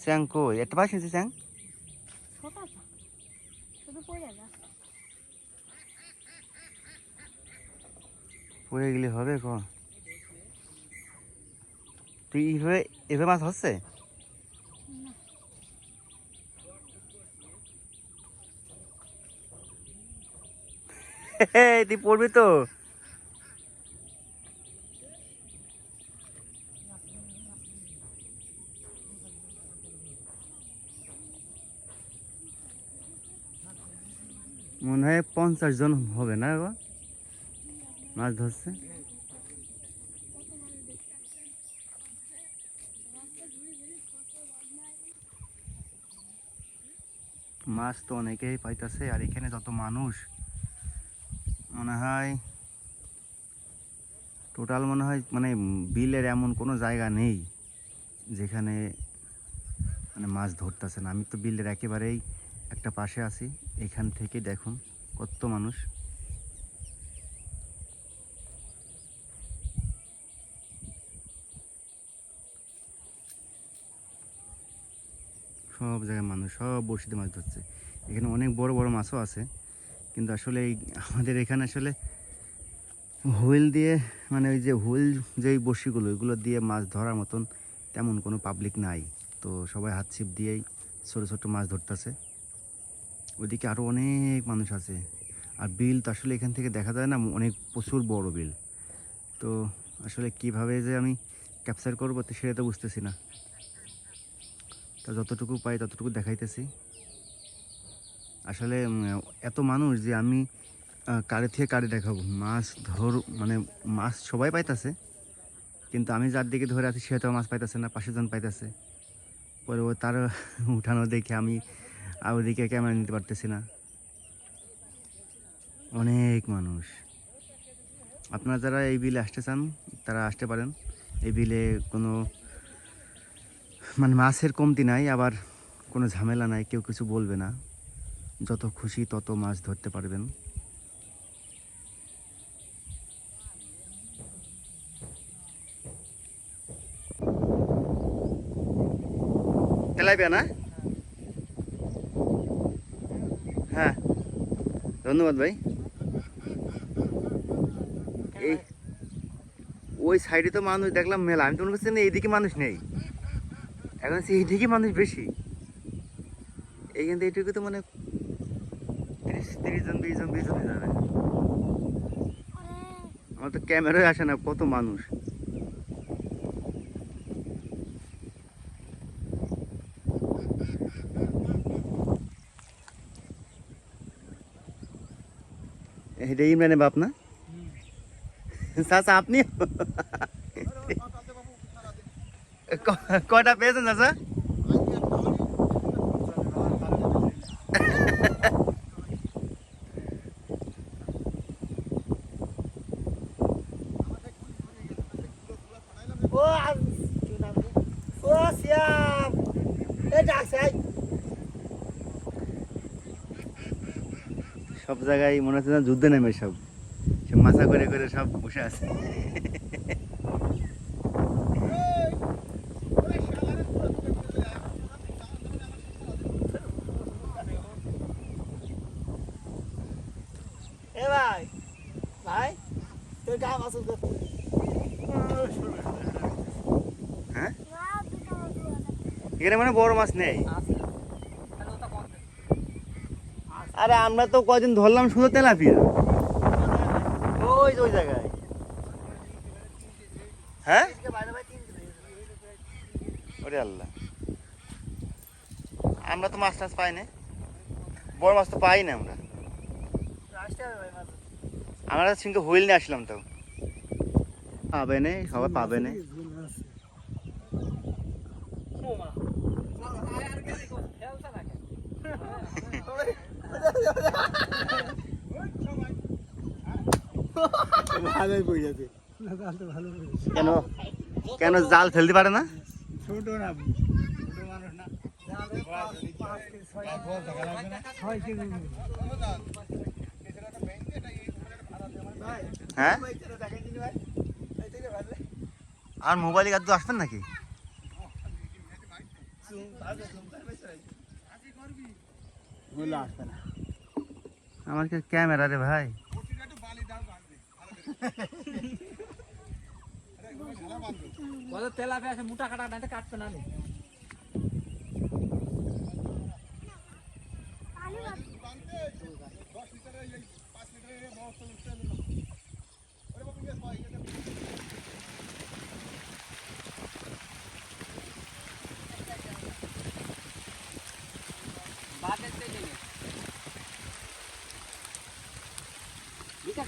স্যাং কই? একটা পাশ হয়েছে স্যাং? পড়ে গেলে হবে ক তুই এইভাবে এভাবে মাছ হচ্ছে তুই পড়বি তো। মনে হয় পঞ্চাশ জন হবে না গো? মাছ ধরছে? মাছ তো অনেকেই পাইতেছে, আর এখানে যত মানুষ, মনে হয় টোটাল মনে হয় মানে বিলের এমন কোনো জায়গা নেই যেখানে মানে মাছ ধরতেছে না। আমি তো বিলের একেবারেই একটা পাশে আছি, এখান থেকে দেখুন কত মানুষ। সব জায়গায় মানুষ, সব বড়শিতে মাছ ধরছে। এখানে অনেক বড় বড় মাছও আছে, কিন্তু আসলে এই আমাদের এখানে আসলে হুইল দিয়ে মানে ওই যে হুইল যেই বড়শিগুলো ওইগুলো দিয়ে মাছ ধরার মতন তেমন কোনো পাবলিক নাই। তো সবাই হাত ছিপ দিয়েই ছোটো ছোটো মাছ ধরতেছে। ওইদিকে আরও অনেক মানুষ আছে। আর বিল তো আসলে এখান থেকে দেখা যায় না, অনেক প্রচুর বড় বিল। তো আসলে কীভাবে যে আমি ক্যাপচার করব তো সেটা তো বুঝতেছি না। তা যতটুকু পাই ততটুকু দেখাইতেছি। আসলে এত মানুষ যে আমি কারে থেকে কারে দেখাবো? মাছ ধর মানে মাছ সবাই পাইতাছে। কিন্তু আমি যার দিকে ধরে আছি সে তো মাছ পাইতেছে না, পাশের জন পাইতেছে। পরে তার উঠানো দেখে আমি আর ওদিকে ক্যামেরা নিতে পারতেছি না। অনেক মানুষ। আপনারা যারা এই বিলে আসতে চান, তারা আসতে পারেন। এই বিলে কোনো মানে মাছের কমতি নাই, আবার কোনো ঝামেলা নাই, কেউ কিছু বলবে না। যত খুশি তত মাছ ধরতে পারবেন। তেলাপিয়া না হ্যাঁ ধন্যবাদ ভাই। এই ওই সাইডে তো মানুষ, দেখলাম মেলা। আমি মনে করছি না এইদিকে মানুষ নেই। এখন এইদিকে মানুষ বেশি। এইখান থেকে এইটুকু তো মানে তিরিশ তিরিশ জন, বিশ জন বিশ জন যাবে। আমার তো ক্যামেরায় আসে না, কত মানুষ। এটা ইমরানের বাপ না চাচা আপনি ক- কয়টা পেয়েছেন চাচা ও আম- কি নাম রে? ও শ্যাম এই ডাকছে এই। সব জায়গায় মনে হচ্ছে না যুদ্ধে নেমে সব। সব মাথা করে করে সব বসে আছে। ভাই ভাই তোর গা মাছ হ্যাঁ? এখানে মানে বড় মাছ নেই। আরে আমরা তো কয়দিন ধরলাম শুধু তেলাপিয়া। ওই ওই জায়গায়। হ্যাঁ? ওরে আল্লাহ। আমরা তো মাছ টাছ পাই না বড় মাছ তো পাই না আমরা আমরা সঙ্গে হুইল নিয়ে আসলাম তো। পাবে না? সবাই পাবে না? ভালোই কেন? কেন জাল ফেলতে পারে না? ছোট না ছোট মানুষ না। হ্যাঁ? আর মোবাইলে গাছ আসবেন নাকি? আমার কি ক্যামেরা রে ভাই? কত তেলা আছে মোটা কাটা না কাটবে না আলু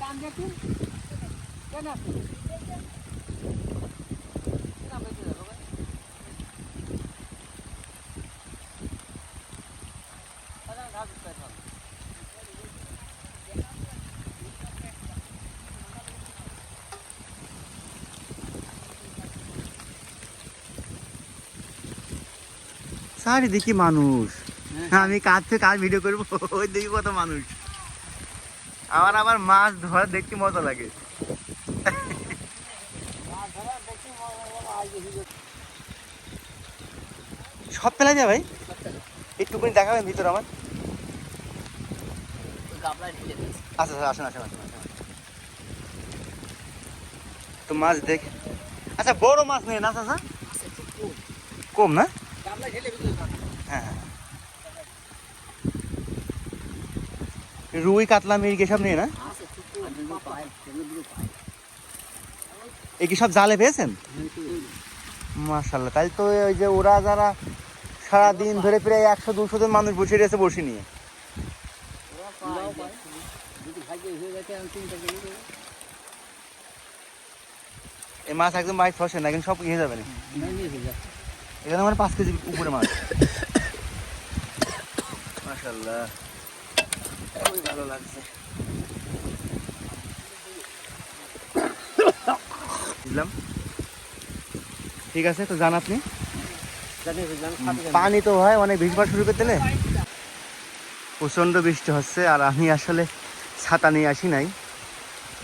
কান দেখুন চারিদিকে মানুষ। আমি কার থেকে কার ভিডিও করব? ওই দেখি কত মানুষ। আমার আবার মাছ ধরা দেখতে মজা লাগে। সব ফেলা যায় ভাই? একটুখানি দেখাবেন ভিতরে আমার। আচ্ছা আচ্ছা আসুন আসুন তো মাছ দেখ আচ্ছা বড় মাছ নেই না কম না? রুই, কাতলা, মির্গে সব নিয়ে না? এ কি সব জালে পেয়েছেন? মাসাল্লাহ তাই তো ওই যে ওরা যারা সারাদিন ধরে প্রায় একশো, দুশো জন মানুষ বসে রয়েছে বসে নিয়ে। এই মাছ একদম বাইরে ফসে না, কিন্তু সব ইয়ে যাবে না এখানে আমার পাঁচ কেজি উপরে মাছ। মাসাল্লাহ খুবই ভালো লাগছে বুঝলাম। ঠিক আছে তো জান আপনি পানি তো হয় অনেক বৃষ্টিপাত শুরু করতে প্রচণ্ড বৃষ্টি হচ্ছে আর আমি আসলে ছাতা নিয়ে আসি নাই।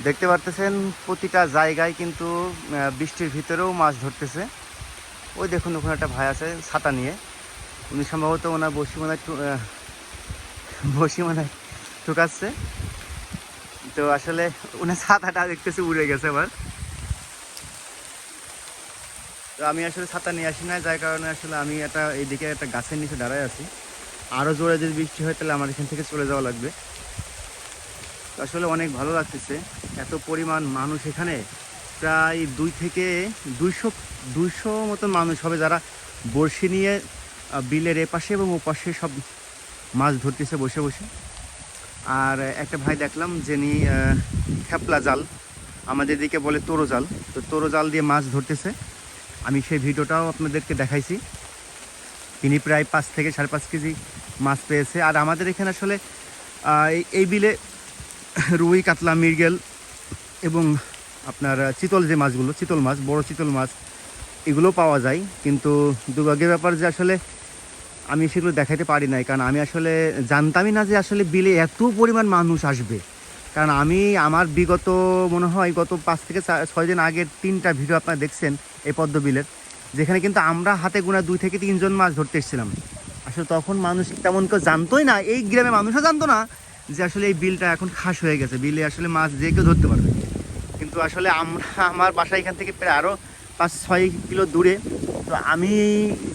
দেখতে পারতেছেন প্রতিটা জায়গায় কিন্তু বৃষ্টির ভিতরেও মাছ ধরতেছে। ওই দেখুন ওখানে একটা ভাই আছে ছাতা নিয়ে। উনি সম্ভবত ওনার বসি মানে বসি মানে ঠুকাচ্ছে তো আসলে ওনার ছাতাটা দেখতেছি উড়ে গেছে আবার। তো আমি আসলে ছাতা নিয়ে আসি না যার কারণে আসলে আমি একটা এইদিকে একটা গাছের নিচে দাঁড়ায় আছি। আরও জোরে যদি বৃষ্টি হয় তাহলে আমার এখান থেকে চলে যাওয়া লাগবে। তো আসলে অনেক ভালো লাগতেছে, এত পরিমাণ মানুষ এখানে। প্রায় দুই থেকে দুইশো দুইশো মতন মানুষ হবে যারা বড়শি নিয়ে বিলের এপাশে এবং ওপাশে সব মাছ ধরতেছে বসে বসে। আর একটা ভাই দেখলাম যিনি খেপলা জাল, আমাদের দিকে বলে তোরো জাল। তো তোরো জাল দিয়ে মাছ ধরতেছে। আমি সেই ভিডিওটাও আপনাদেরকে দেখাইছি। তিনি প্রায় পাঁচ থেকে সাড়ে পাঁচ কেজি মাছ পেয়েছে। আর আমাদের এখানে আসলে এই- বিলে রুই, কাতলা, মৃগেল এবং আপনার চিতল যে মাছগুলো, চিতল মাছ, বড় চিতল মাছ, এগুলো পাওয়া যায়। কিন্তু দুর্ভাগ্যের ব্যাপার যে আসলে আমি সেগুলো দেখাতে পারি নাই, কারণ আমি আসলে জানতামই না যে আসলে বিলে এত পরিমাণ মানুষ আসবে। কারণ আমি আমার বিগত, মনে হয় গত পাঁচ থেকে ছয় দিন আগের তিনটা ভিডিও আপনারা দেখছেন এই পদ্ম বিলের, যেখানে কিন্তু আমরা হাতে গোনা দুই থেকে তিনজন মাছ ধরতে এসেছিলাম। আসলে তখন মানুষ তেমন কেউ জানতোই না, এই গ্রামে মানুষও জানতো না যে আসলে এই বিলটা এখন খাস হয়ে গেছে, বিলে আসলে মাছ যে কেউ ধরতে পারবে। কিন্তু আসলে আমরা, আমার বাসা এখান থেকে প্রায় আরও পাঁচ ছয় কিলো দূরে। তো আমি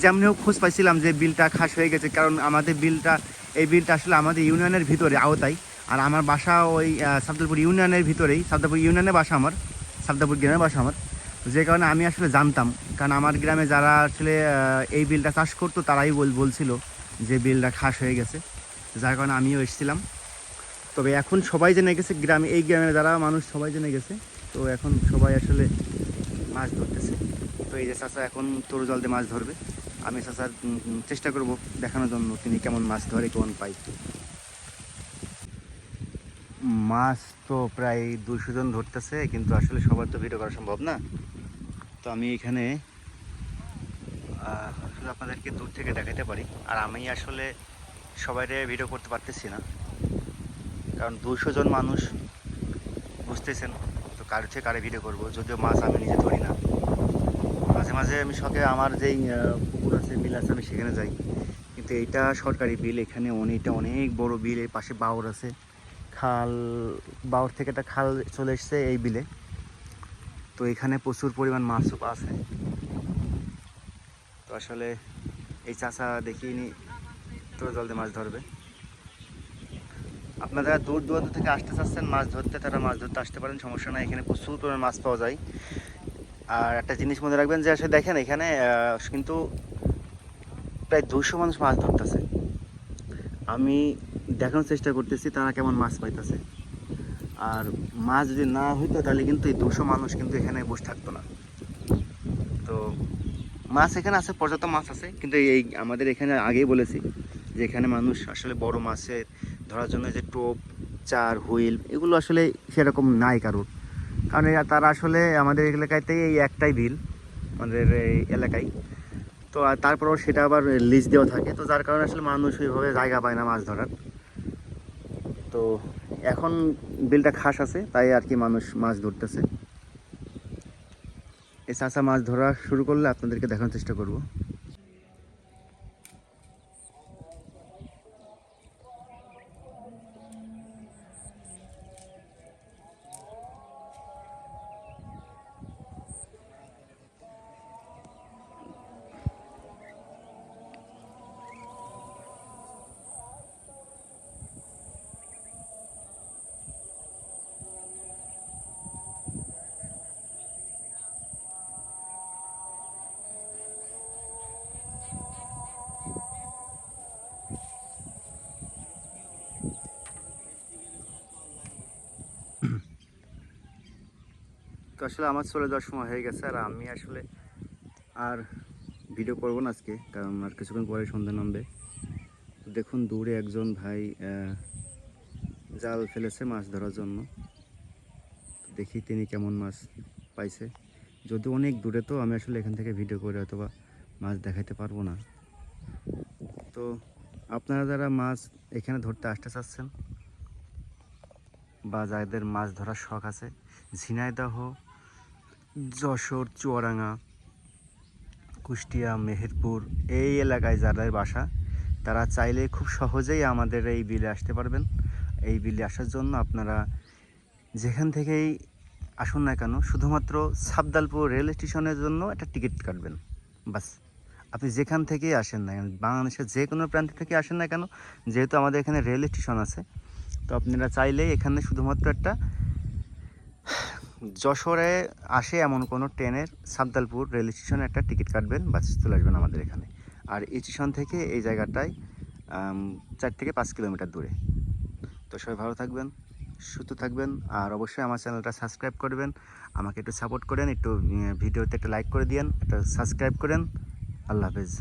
যেমনিও খোঁজ পাইছিলাম যে বিলটা খাস হয়ে গেছে কারণ আমাদের বিলটা এই বিলটা আসলে আমাদের ইউনিয়নের ভিতরে আওতায়। আর আমার বাসা ওই আহ, সাবদালপুর ইউনিয়নের ভিতরেই। সাবদালপুর ইউনিয়নের বাসা আমার সাবদালপুর গ্রামের বাসা আমার। যে কারণে আমি আসলে জানতাম কারণ আমার গ্রামে যারা আসলে এই বিলটা চাষ করতো তারাই বল বলছিল যে বিলটা খাস হয়ে গেছে। যার কারণে আমিও এসেছিলাম। তবে এখন সবাই জেনে গেছে গ্রামে এই গ্রামে যারা মানুষ সবাই জেনে গেছে। তো এখন সবাই আসলে মাছ ধরতেছে। তো এই যে চাচা এখন তরু জল দিয়ে মাছ ধরবে আমি উম, চেষ্টা করব দেখানোর জন্য তিনি কেমন মাছ ধরে কেমন পাই। মাছ তো প্রায় দুশো জন ধরতেছে কিন্তু আসলে সবার তো ভিডিও করা সম্ভব না। তো আমি এখানে আসলে আপনাদেরকে দূর থেকে দেখাতে পারি। আর আমি আসলে সবাইরে ভিডিও করতে পারতেছি না। কারণ দুশো জন মানুষ বুঝতেছেন? তো কার থেকে কারে ভিডিও করব যদিও মাছ আমি নিজে ধরি না। মাঝে আমি শখে আমার যেই পুকুর আছে, বিল আছে, আমি সেখানে যাই। কিন্তু এইটা সরকারি বিল, এখানে অনেকটা অনেক বড় বিল এর পাশে বাউর আছে। খাল, বাউর থেকে একটা খাল চলে এসছে এই বিলে। তো এখানে প্রচুর পরিমাণ মাছও আছে। তো আসলে এই চাষা দেখিনি তো জলদি মাছ ধরবে। আপনারা দূর দূরান্ত থেকে আসতে চাচ্ছেন, মাছ ধরতে, তারা মাছ ধরতে আসতে পারেন, সমস্যা নাই। এখানে প্রচুর পরিমাণ মাছ পাওয়া যায়। আর একটা জিনিস মনে রাখবেন যে আসলে দেখেন, এখানে কিন্তু প্রায় দুশো মানুষ মাছ ধরতেছে। আমি দেখানোর চেষ্টা করতেছি তারা কেমন মাছ পাইতেছে। আর মাছ যদি না হইতো তাহলে কিন্তু এই দুশো মানুষ কিন্তু এখানে বসে থাকতো না। তো মাছ এখানে আছে, পর্যাপ্ত মাছ আছে, কিন্তু এই আমাদের এখানে আগেই বলেছি যে এখানে মানুষ আসলে বড় মাছের ধরার জন্য যে টোপ, চার, হুইল এগুলো আসলে সেরকম নাই কারোর। কারণ তারা আসলে আমাদের এলাকাতেই এই একটাই বিল আমাদের এই এলাকায়। তো তারপরেও সেটা আবার লিজ দেওয়া থাকে। তো যার কারণে আসলে মানুষ ওইভাবে জায়গা পায় না মাছ ধরার। তো এখন বিলটা খাস আছে, তাই আর কি মানুষ মাছ ধরতেছে। এই চাষা মাছ ধরা শুরু করলে আপনাদেরকে দেখানোর চেষ্টা করব। আসলে আমার চলে যাওয়ার সময় হয়ে গেছে আর আমি আসলে আর ভিডিও করব না আজকে, কারণ আর কিছুক্ষণ পরে সন্ধ্যা নামবে। দেখুন, দূরে একজন ভাই জাল ফেলেছে মাছ ধরার জন্য। দেখি তিনি কেমন মাছ পাইছে। যদি অনেক দূরে তো, আমি আসলে এখান থেকে ভিডিও করে অথবা মাছ দেখাইতে পারব না। তো আপনারা যারা মাছ এখানে ধরতে আসতে চাচ্ছেন বা যাদের মাছ ধরার শখ আছে, ঝিনাইদহ যশোর, চুয়াডাঙ্গা, কুষ্টিয়া, মেহেরপুর এই এলাকায় যাদের বাসা, তারা চাইলে খুব সহজেই আমাদের এই বিলে আসতে পারবেন। এই বিলে আসার জন্য আপনারা যেখান থেকেই আসুন না কেন, শুধুমাত্র সাবদালপুর রেল স্টেশনের জন্য একটা টিকিট কাটবেন। বাস। আপনি যেখান থেকেই আসেন না বাংলাদেশের যে কোনো প্রান্ত থেকে আসেন না কেন, যেহেতু আমাদের এখানে রেল স্টেশন আছে, তো আপনারা চাইলেই এখানে শুধুমাত্র একটা যশোরে আসে এমন কোনো ট্রেনের সাবদালপুর রেল স্টেশনে একটা টিকিট কাটবেন, বাস চলে আসবেন আমাদের এখানে। আর এই স্টেশন থেকে এই জায়গাটায় চার থেকে পাঁচ কিলোমিটার দূরে। তো সবাই ভালো থাকবেন, সুস্থ থাকবেন, আর অবশ্যই আমার চ্যানেলটা সাবস্ক্রাইব করবেন। আমাকে একটু সাপোর্ট করেন, একটু ভিডিওতে একটা লাইক করে দিয়েন, একটা সাবস্ক্রাইব করেন। আল্লাহ হাফেজ।